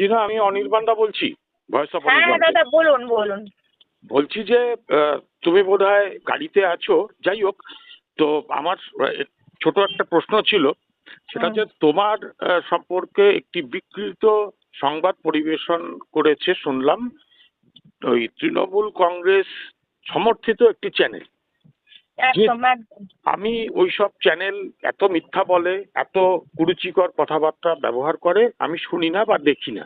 টিনা আমি অনির্বাণদা বলছি voice of হ্যাঁ দাদা বলুন বলুন। বলছি যে তুমি বোধহয় গাড়িতে আছো যাই হোক তো আমার ছোট একটা প্রশ্ন ছিল সেটা। হচ্ছে তোমার সম্পর্কে একটি বিকৃত সংবাদ পরিবেশন করেছে শুনলাম ওই তৃণমূল কংগ্রেস সমর্থিত একটি চ্যানেল আমি ওই সব চ্যানেল এত মিথ্যা বলে এত কুরুচিকর কথাবার্তা ব্যবহার করে আমি শুনি না বা দেখি না।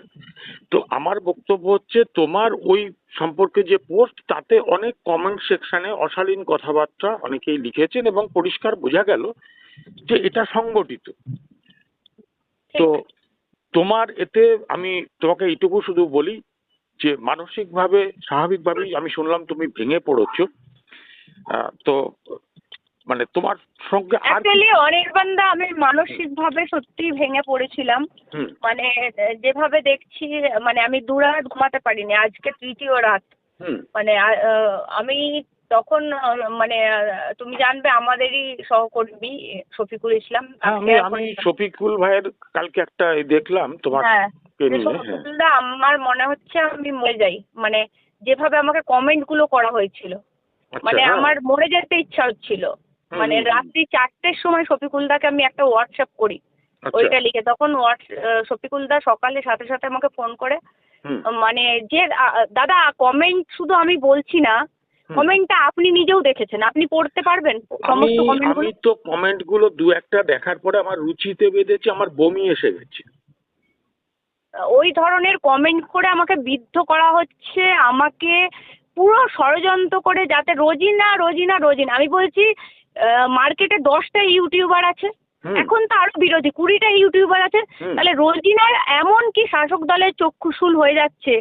তো আমার বক্তব্য হচ্ছে তোমার ওই সম্পর্কে যে পোস্ট তাতে অনেক কমেন্ট সেকশনে অশালীন কথাবার্তা অনেকেই লিখেছেন এবং পরিষ্কার বোঝা গেল যে এটা সংগঠিত। তো তোমার এতে আমি তোমাকে এইটুকু শুধু বলি যে মানসিকভাবে স্বাভাবিকভাবেই আমি শুনলাম তুমি ভেঙে পড়েছ। তো মানে তোমার সঙ্গে অ্যাকচুয়ালি অনির্বাণদা আমি মানসিক ভাবে সত্যি ভেঙে পড়েছিলাম। মানে যেভাবে দেখছি মানে আমি দু রাত ঘুমাতে পারিনি আজকে তৃতীয় রাত। মানে আমি তখন মানে তুমি জানবে আমাদেরই সহকর্মী শফিকুল ইসলাম। হ্যাঁ, আমি আমি শফিকুল ভাইয়ের কালকে একটা দেখলাম তোমার হ্যাঁ। হ্যাঁ। আমার মনে হচ্ছে আমি মরে যাই। মানে যেভাবে আমাকে কমেন্টগুলো করা হয়েছিল। মানে হ্যাঁ। আমার মরে যেতে ইচ্ছা হচ্ছিল। মানে। রাত্রি চারটের সময় শফিকুলদাকে আমি একটা হোয়াটসঅ্যাপ করি। আচ্ছা, ওইটা লিখে তখন হোয়াটস শফিকুলদা সকালে সাথে সাথে আমাকে ফোন করে। মানে যে দাদা কমেন্ট শুধু আমি বলছি না। কমেন্টটা আপনি নিজেও দেখেছেন। আপনি পড়তে পারবেন সমস্ত কমেন্ট আমি তো কমেন্টগুলো দু একটা দেখার পরে আমার রুচিতে বেঁধেছে আমার বমি এসে গেছে। ওই ধরনের কমেন্ট করে আমাকে বিদ্ধ করা হচ্ছে আমাকে পুরো ষড়যন্ত্র করে যাতে রোজিনা রোজিনা রোজিনা। আমি বলছি মার্কেটে দশটা ইউটিউবার আছে। এখন তো আরও বিরোধী। কুড়িটা ইউটিউবার আছে। তাহলে রোজিনার এমন কি শাসক দলের চক্ষুশুল হয়ে যাচ্ছে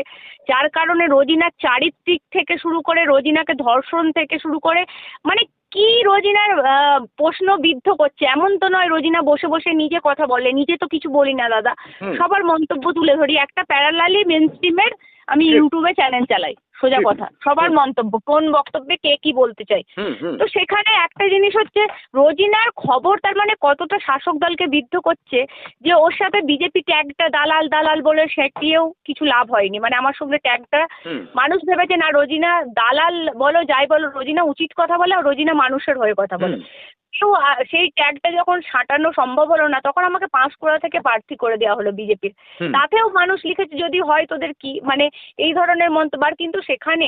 যার কারণে রোজিনার চারিত্রিক থেকে শুরু করে রোজিনাকে ধর্ষণ থেকে শুরু করে মানে কি রোজিনার আহ, প্রশ্ন বিদ্ধ করছে? এমন তো নয় রোজিনা বসে বসে নিজে কথা বলে নিজে তো কিছু বলি না দাদা। সবার মন্তব্য তুলে ধরি। একটা প্যারালালি মেন স্ট্রিমের আমি ইউটিউবে চ্যানেল চালাই। সোজা কথা সবার মন্তব্য কোন বক্তব্যে কে কি বলতে চাই। তো সেখানে একটা জিনিস হচ্ছে রোজিনার খবর তার মানে কতটা শাসক দলকে বিদ্ধ করছে যে ওর সাথে বিজেপি ট্যাগটা দালাল দালাল বলে সেটিও কিছু লাভ হয়নি। মানে আমার সঙ্গে ট্যাগটা মানুষ ভেবেছে না রোজিনা দালাল বলো যাই বলো রোজিনা উচিত কথা বলে আর রোজিনা মানুষের হয়ে কথা বলে। কেউ সেই ট্যাগটা যখন সাঁটানো সম্ভব হলো না তখন আমাকে পাঁশকুড়া থেকে প্রার্থী করে দেওয়া হলো বিজেপির। তাতেও মানুষ লিখেছে যদি হয় তোদের কি মানে এই ধরনের মন্তব্য আর কিন্তু সেখানে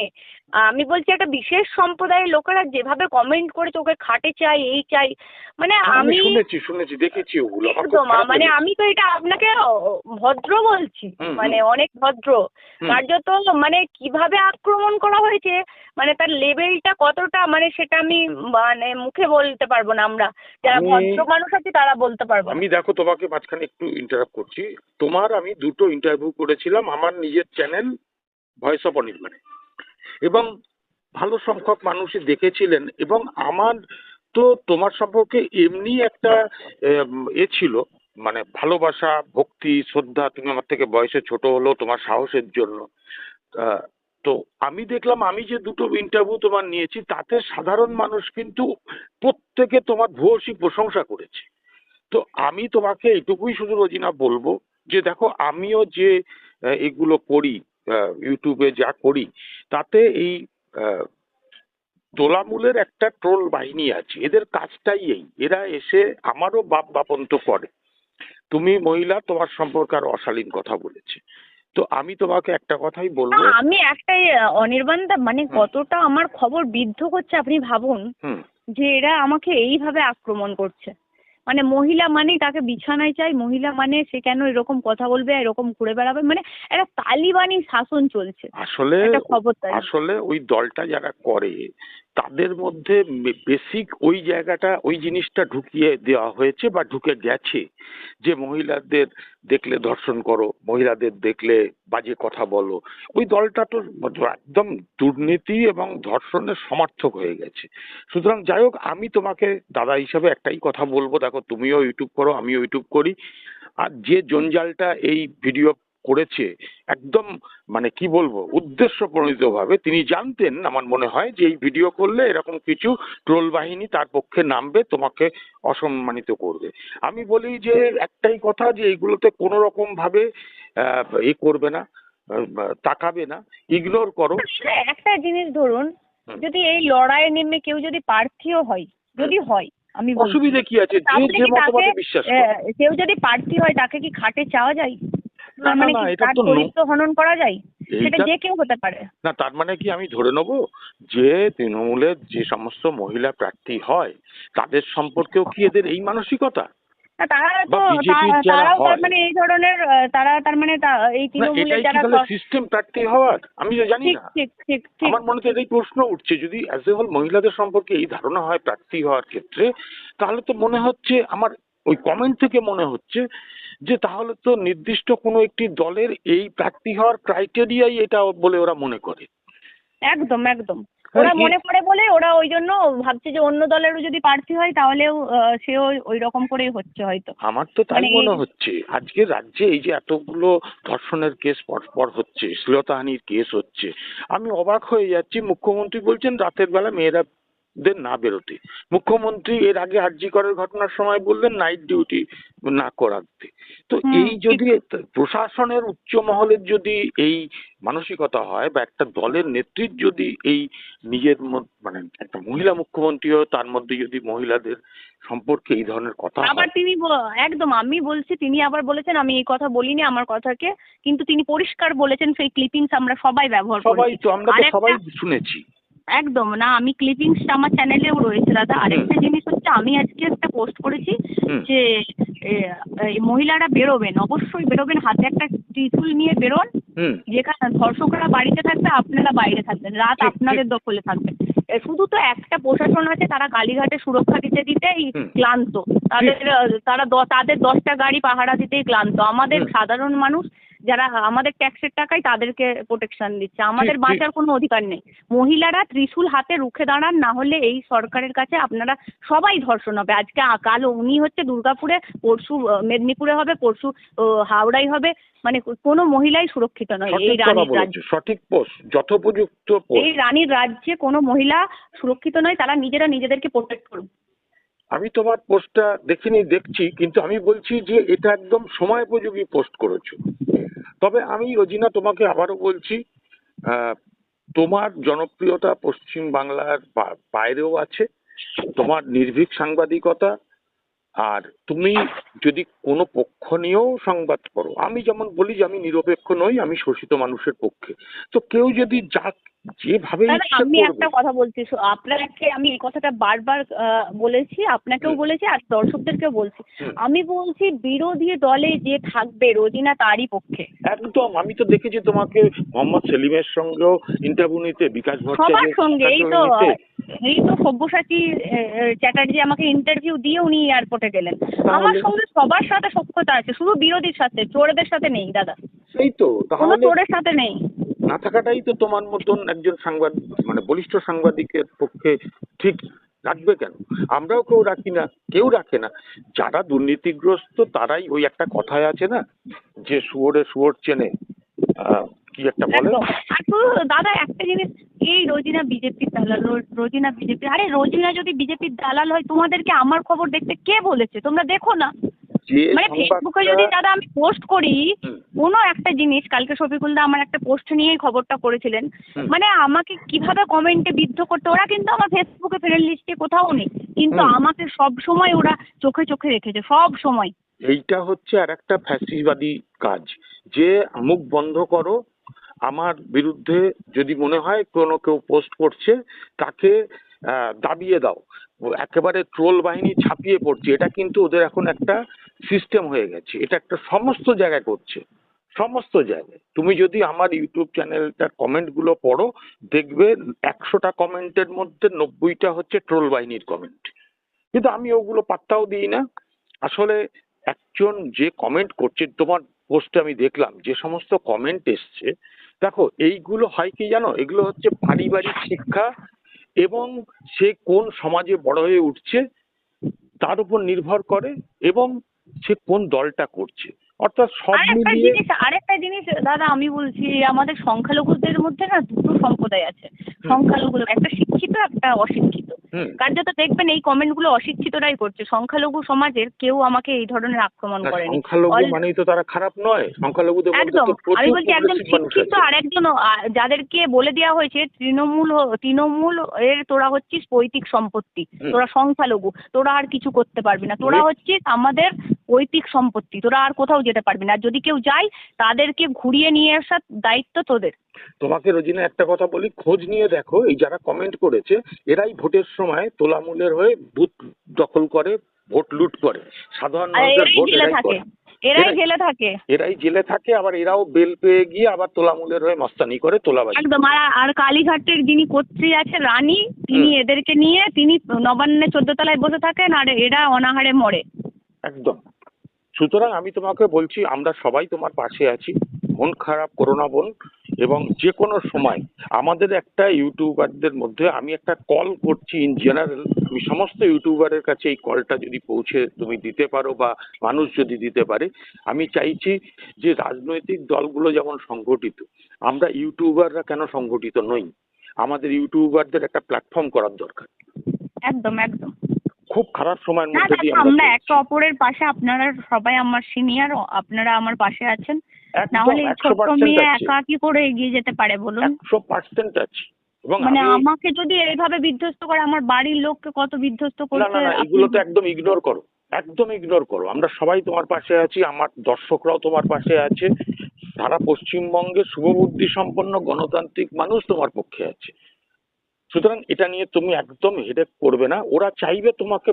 আমি বলছি একটা বিশেষ সম্প্রদায়ের লোকেরা যেভাবে কমেন্ট করে তোকে খাটে চাই এই চাই মানে আমি আমি শুনেছি শুনেছি দেখেছি ওগুলো একদম মানে আমি তো এটা আপনাকে ভদ্র বলছি। মানে অনেক ভদ্র। কার্যত মানে কীভাবে আক্রমণ করা হয়েছে মানে তার লেভেলটা কতটা মানে সেটা আমি মানে মুখে বলতে পারব না আমরা যারা ভদ্র মানুষ আছে তারা বলতে পারব আমি দেখো তোমাকে মাঝখানে একটু ইন্টারাপ্ট করছি তোমার আমি দুটো ইন্টারভিউ করেছিলাম আমার নিজের চ্যানেল ভয়েস অফ অনির্বাণে এবং ভালো সংখ্যক মানুষই দেখেছিলেন এবং আমার তো তোমার সম্পর্কে এমনি একটা এ ছিল মানে ভালোবাসা, ভক্তি, শ্রদ্ধা, তুমি আমার থেকে বয়সে ছোট হলেও তোমার সাহসের জন্য। তো আমি দেখলাম আমি যে দুটো ইন্টারভিউ তোমার নিয়েছি, তাতে সাধারণ মানুষ কিন্তু প্রত্যেকে তোমার ভূয়সী প্রশংসা করেছে। তো আমি তোমাকে এটুকুই শুধু রোজিনা বলব যে দেখো, আমিও যে এগুলো করি ইউটিউবে যা করি তাতে এই তোলামূলের একটা ট্রোল বাহিনী আছে। এদের কাজটাই এই। এরা এসে আমারও বাপ বাপন্ত করে। তুমি মহিলা তোমার সম্পর্কে আর অশালীন কথা বলেছে। তো আমি তোমাকে একটা কথাই বলব। আমি একটাই অনির্বাণ দা মানে কতটা আমার খবর বিদ্ধ করছে আপনি ভাবুন যে এরা আমাকে এইভাবে আক্রমণ করছে। মানে মহিলা মানেই তাকে বিছানায় চাই মহিলা মানে সে কেন এরকম কথা বলবে এরকম ঘুরে বেড়াবে? মানে একটা তালিবানি শাসন চলছে। আসলে আসলে ওই দলটা যারা করে তাদের মধ্যে বেসিক ওই জায়গাটা, ওই জিনিসটা ঢুকিয়ে দেওয়া হয়েছে বা ঢুকে গেছে। যে মহিলাদের দেখলে ধর্ষণ করো, মহিলাদের দেখলে বাজে কথা বলো, ওই দলটা তো একদম দুর্নীতি এবং ধর্ষণের সমর্থক হয়ে গেছে। সুতরাং যাই হোক, আমি তোমাকে দাদা হিসাবে একটাই কথা বলব। দেখো, তুমিও ইউটিউব করো, আমিও ইউটিউব করি। আর যে জঞ্জালটা এই ভিডিও করেছে একদম মানে কি বলব উদ্দেশ্য ভাবে তিনি জানতেন আমার মনে হয় যে এই ভিডিও করলে এরকম কিছু ট্রোল বাহিনী তার পক্ষে নামবে তোমাকে অসম্মানিত করবে। আমি বলি যে একটাই কথা যে এইগুলোতে কোনো রকম ভাবে এ করবে না তাকাবে না ইগনোর করো। একটা জিনিস ধরুন যদি এই লড়াইয়ে নেমে কেউ যদি প্রার্থীও হয় যদি হয় আমি অসুবিধা কি আছে? যে যে মতবাদে বিশ্বাস করে। কেউ যদি প্রার্থী হয় তাকে কি খাটে চাওয়া যায়? মানে চরিত্র হনন করা যায়? সেটা যে কেউ হতে পারে। না তার মানে কি আমি ধরে নেব যে তৃণমূলের যে সমস্ত মহিলা প্রার্থী হয় তাদের সম্পর্কেও কি এদের এই মানসিকতা? তারা তো তারাও তার মানে এই ধরনের তারা তার মানে তা- এই তৃণমূলের যারা সিস্টেম প্রার্থী হওয়ার? আমি তো জানি ঠিক না। ঠিক ঠিক ঠিক। আমার মনে তো এটাই প্রশ্ন উঠছে। যদি অ্যাজ এ হোল মহিলাদের সম্পর্কে এই ধারণা হয় প্রার্থী হওয়ার ক্ষেত্রে তাহলে তো মনে হচ্ছে আমার ওই কমেন্ট থেকে মনে হচ্ছে যে তাহলে তো নির্দিষ্ট কোনো একটি দলের এই প্রার্থী হওয়ার ক্রাইটেরিয়াই এটা বলে ওরা মনে করে। একদম একদম। হ্যাঁ, ওরা মনে করে বলে ওরা ওই জন্য ভাবছে যে অন্য দলেরও যদি প্রার্থী হয় তাহলেও সেও ওই রকম করেই হচ্ছে হয়তো। আমার তো তাই মানে মনে হচ্ছে আজকে রাজ্যে এই যে এতগুলো ধর্ষণের কেস পরপর হচ্ছে শ্লীলতাহানির কেস হচ্ছে আমি অবাক হয়ে যাচ্ছি। মুখ্যমন্ত্রী বলছেন রাতের বেলা মেয়েরা দের না বেরোতে। মুখ্যমন্ত্রী এর আগে আরজি করার ঘটনার সময় বললেন নাইট ডিউটি না করাতে। তো এই যদি প্রশাসনের উচ্চ মহলের যদি এই মানসিকতা হয় বা একটা দলের নেত্রীর যদি এই নিজের মানে একটা মহিলা মুখ্যমন্ত্রী হয় তার মধ্যে যদি মহিলাদের সম্পর্কে এই ধরনের কথা আবার তিনি একদম আমি বলছি তিনি আবার বলেছেন আমি এই কথা বলিনি আমার কথাকে। কিন্তু তিনি পরিষ্কার বলেছেন সেই ক্লিপিংস আমরা সবাই ব্যবহার সবাই তো আমরা সবাই শুনেছি। একদম না আমি ক্লিপিংসটা আমার চ্যানেলেও রয়েছে দাদা। আরেকটা জিনিস হচ্ছে আমি আজকে একটা পোস্ট করেছি যে এই মহিলারা বেরোবেন অবশ্যই বেরোবেন হাতে একটা ত্রিশূল নিয়ে বেরোন। যেখানে ধর্ষকরা বাড়িতে থাকবে আপনারা বাইরে থাকবেন রাত আপনাদের দখলে থাকবে। শুধু তো একটা প্রশাসন আছে তারা কালীঘাটে সুরক্ষা দিতে দিতেই ক্লান্ত। তাদের তারা তাদের দশটা গাড়ি পাহারা দিতেই ক্লান্ত। আমাদের সাধারণ মানুষ যারা আমাদের ট্যাক্সের টাকায় তাদেরকে প্রোটেকশন দিচ্ছে। আমাদের বাঁচার কোনো অধিকার নেই। মহিলারা ত্রিশূল হাতে রুখে দাঁড়ান না হলে এই সরকারের কাছে আপনারা সবাই ধর্ষণ হবে। আজকে কাল উনি হচ্ছে দুর্গাপুরে পরশু মেদিনীপুরে হবে পরশু হাওড়ায় হবে। মানে কোনো মহিলাই সুরক্ষিত নয়। এই রানীর রাজ্যে সঠিক পোস্ট যথোপযুক্ত এই রানীর রাজ্যে কোনো মহিলা সুরক্ষিত নয় তারা নিজেরা নিজেদেরকে প্রোটেক্ট করুন আমি তোমার পোস্টটা দেখিনি দেখছি কিন্তু আমি বলছি যে এটা একদম সময়োপযোগী পোস্ট করেছ। তবে আমি রোজিনা তোমাকে আবারও বলছি তোমার জনপ্রিয়তা পশ্চিম বাংলার বাইরেও আছে, তোমার নির্ভীক সাংবাদিকতা, আর তুমি যদি কোনো পক্ষ নিয়েও সংবাদ করো আমি যেমন বলি যে আমি নিরপেক্ষ নই, আমি শোষিত মানুষের পক্ষে। তো কেউ যদি যা যেভাবে আমি একটা কথা বলছি। আপনাকে আমি এই কথাটা বারবার বলেছি আপনাকেও বলেছি আর দর্শকদেরকেও বলছি। আমি বলছি বিরোধী দলে যে থাকবে রোজিনা তারই পক্ষে। একদম আমি তো দেখেছি তোমাকে মোহাম্মদ সেলিমের সঙ্গেও ইন্টারভিউ নিতে বিকাশ সবার ভট্টাচার্যের সঙ্গে এই তো। এই তো সব্যসাচী চ্যাটার্জি আমাকে ইন্টারভিউ দিয়ে উনি এয়ারপোর্টে গেলেন। আমার সঙ্গে সবার সাথে সখ্যতা আছে শুধু বিরোধীর সাথে চোরদের সাথে নেই দাদা। সেই তো কোনো চোরের সাথে নেই। না থাকাটাই তো তোমার মতন একজন সাংবাদিক মানে বলিষ্ঠ সাংবাদিকের পক্ষে ঠিক রাখবে কেন? আমরাও কেউ রাখি না, কেউ রাখে না। যারা দুর্নীতিগ্রস্ত, তারাই ওই একটা কথায় আছে না, যে শুয়োরে শুয়োর চেনে কি একটা বলে? দাদা একটা জিনিস, এই রোজিনা বিজেপির দালাল রোজিনা বিজেপি, আরে রোজিনা যদি বিজেপির দালাল হয়, তোমাদেরকে আমার খবর দেখতে কে বলেছে? তোমরা দেখো না। মানে ফেসবুকে যদি দাদা আমি পোস্ট করি। কোনো একটা জিনিস কালকে শফিকুলদা আমার একটা পোস্ট নিয়েই খবরটা করেছিলেন মানে আমাকে কীভাবে কমেন্টে বিদ্ধ করতে ওরা কিন্তু আমার ফেসবুকে ফ্রেন্ড লিস্টে কোথাও নেই কিন্তু আমাকে সব সময় ওরা চোখে চোখে রেখেছে সব সময়। এইটা হচ্ছে আর একটা ফ্যাসিবাদী কাজ যে মুখ বন্ধ করো আমার বিরুদ্ধে যদি মনে হয় কোনো কেউ পোস্ট করছে তাকে দাবিয়ে দাও একেবারে ট্রোল বাহিনী ছাপিয়ে পড়ছে এটা কিন্তু ওদের এখন একটা সিস্টেম হয়ে গেছে। এটা একটা সমস্ত জায়গায় করছে। সমস্ত জায়গায়। তুমি যদি আমার ইউটিউব চ্যানেলটার কমেন্টগুলো পড়ো, দেখবে একশোটা কমেন্টের মধ্যে নব্বইটা হচ্ছে ট্রোল বাহিনীর কমেন্ট কিন্তু আমি ওগুলো পাত্তাও দিই না। আসলে একজন যে কমেন্ট করছে, তোমার পোস্টে আমি দেখলাম, যে সমস্ত কমেন্ট এসছে, দেখো, এইগুলো হয় কি জানো? এগুলো হচ্ছে পারিবারিক শিক্ষা এবং সে কোন সমাজে বড় হয়ে উঠছে, তার উপর নির্ভর করে এবং সে কোন দলটা করছে? অর্থাৎ সব মিলিয়ে জিনিস আরেকটা জিনিস দাদা আমি বলছি আমাদের সংখ্যালঘুদের মধ্যে না দুটো সম্প্রদায় আছে। সংখ্যালঘু একটা শিক্ষিত একটা অশিক্ষিত। কার্যত দেখবেন এই কমেন্টগুলো অশিক্ষিতরাই করছে। সংখ্যালঘু সমাজের কেউ আমাকে এই ধরনের আক্রমণ না, করেনি। সংখ্যালঘু মানেই তো তারা খারাপ নয়। সংখ্যালঘুদের একদম। আমি বলছি একজন শিক্ষিত। আর একজন যাদেরকে বলে দেওয়া হয়েছে তৃণমূল তৃণমূল এর তোরা হচ্ছিস পৈতৃক সম্পত্তি। তোরা সংখ্যালঘু তোরা আর কিছু করতে পারবি না। তোরা। হচ্ছিস আমাদের পৈতৃক সম্পত্তি। তোরা আর কোথাও যেতে পারবি না। আর যদি কেউ যায় তাদেরকে ঘুরিয়ে নিয়ে আসার দায়িত্ব তোদের। তোমাকে রোজিনা একটা কথা বলি খোঁজ নিয়ে দেখো এই যারা কমেন্ট করেছে এরাই ভোটের সময় তোলামূলের হয়ে বুথ দখল করে ভোট লুট করে। সাধারণ মানুষের ভোট জেলে এরাই করে। জেলে থাকে। এরাই জেলে থাকে আবার এরাও বেল পেয়ে গিয়ে আবার তোলামূলের হয়ে মস্তানি করে তোলাবাজি একদম। আর আর কালীঘাটের যিনি কর্ত্রী আছে রানী তিনি এদেরকে নিয়ে তিনি নবান্নে চোদ্দ তলায় বসে থাকেন আর এরা অনাহারে মরে। একদম। সুতরাং আমি তোমাকে বলছি, আমরা সবাই তোমার পাশে আছি। মন খারাপ করো না বোন, এবং যে কোনো সময় আমাদের একটা ইউটিউবারদের মধ্যে আমি একটা কল করছি ইন জেনারেল আমি সমস্ত ইউটিউবারের কাছে এই কলটা যদি পৌঁছে তুমি দিতে পারো বা মানুষ যদি দিতে পারে, আমি চাইছি যে রাজনৈতিক দলগুলো যেমন সংগঠিত, আমরা ইউটিউবাররা কেন সংগঠিত নই? আমাদের ইউটিউবারদের একটা প্ল্যাটফর্ম করার দরকার। একদম একদম। খুব খারাপ সময়ের মধ্যে দিয়ে আমরা একে অপরের পাশে আপনারা সবাই আমার সিনিয়র আপনারা আমার পাশে আছেন। না হলে ছোট্ট মেয়ে একা কি করে এগিয়ে যেতে পারে বলুন? একশো পার্সেন্ট আছে। এবং মানে আমাকে যদি এইভাবে বিধ্বস্ত করে আমার বাড়ির লোককে কত বিধ্বস্ত করছে না না এগুলো তো একদম ইগনোর করো। একদম ইগনোর করো। আমরা সবাই তোমার পাশে আছি আমার দর্শকরাও তোমার পাশে আছে সারা পশ্চিমবঙ্গে শুভবুদ্ধি সম্পন্ন গণতান্ত্রিক মানুষ তোমার পক্ষে আছে। সুতরাং এটা নিয়ে তুমি একদম হেডেক করবে না। ওরা চাইবে তোমাকে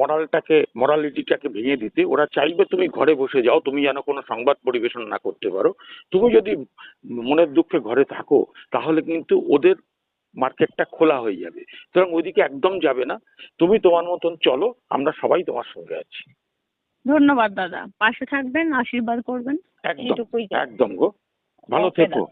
মরালটাকে মরালিটিটাকে ভেঙে দিতে। ওরা চাইবে তুমি ঘরে বসে যাও তুমি যেন কোনো সংবাদ পরিবেশন না করতে পারো। তুমি যদি মনের দুঃখে ঘরে থাকো তাহলে কিন্তু ওদের মার্কেটটা খোলা হয়ে যাবে। সুতরাং ওইদিকে একদম যাবে না। তুমি তোমার মতন চলো আমরা সবাই তোমার সঙ্গে আছি। ধন্যবাদ দাদা। পাশে থাকবেন আশীর্বাদ করবেন। একদম একদম গো। ভালো থেকো।